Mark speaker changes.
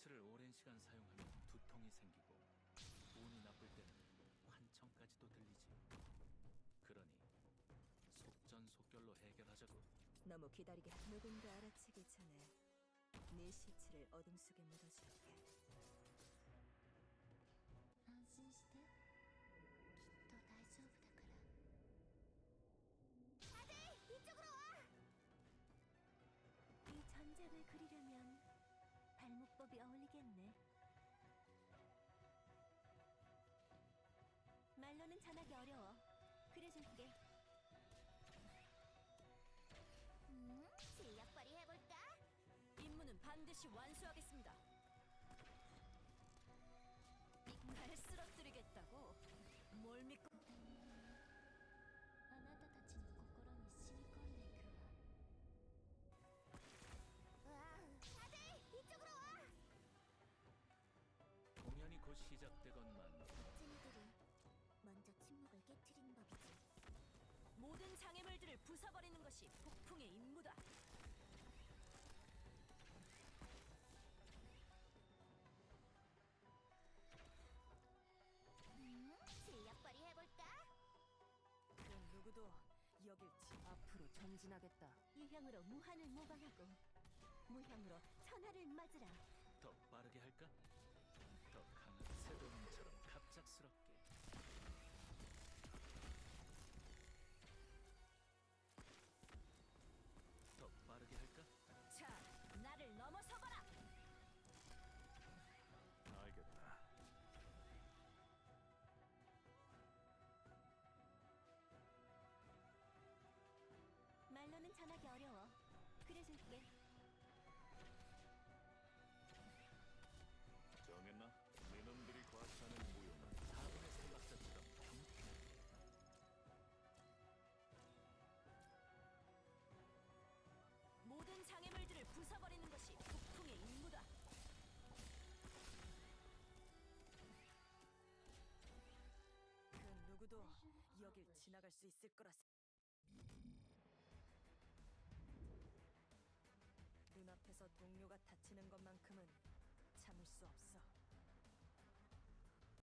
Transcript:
Speaker 1: 셔츠를 오랜 시간 사용하면 두통이 생기고 운이 나쁠 때는 환청까지도 들리지. 그러니 속전속결로 해결하자고.
Speaker 2: 너무 기다리게 누군가 알아채기 전에 네 시체를 어둠 속에 묻어줄게.
Speaker 3: 安心してきっと大丈夫だから
Speaker 2: 이 전작을 그리려면 전하기 어려워. 그래줄게.
Speaker 3: 음? 실력 발휘해볼까?
Speaker 2: 임무는 반드시 완수하겠습니다. 날 쓰러뜨리겠다고? 뭘 믿고?
Speaker 3: あなたたちの心に染み込んでいくわわあ다들 이쪽으로 와!
Speaker 1: 공연이 곧 시작되건만
Speaker 2: 모든 장애물들을 부숴버리는 것이 폭풍의 임무다.
Speaker 3: 음? 실력 발휘해볼까?
Speaker 2: 그 누구도 여길 지 앞으로 전진하겠다. 유형으로 무한을 모방하고 무형으로 천하를 맞으라.
Speaker 1: 더 빠르게 할까? 더 강한 새도민처럼
Speaker 2: 자, 나를 지나갈 수 있을 거라. 생- 눈앞에서 동료가 다치는 것만큼은 참을 수 없어.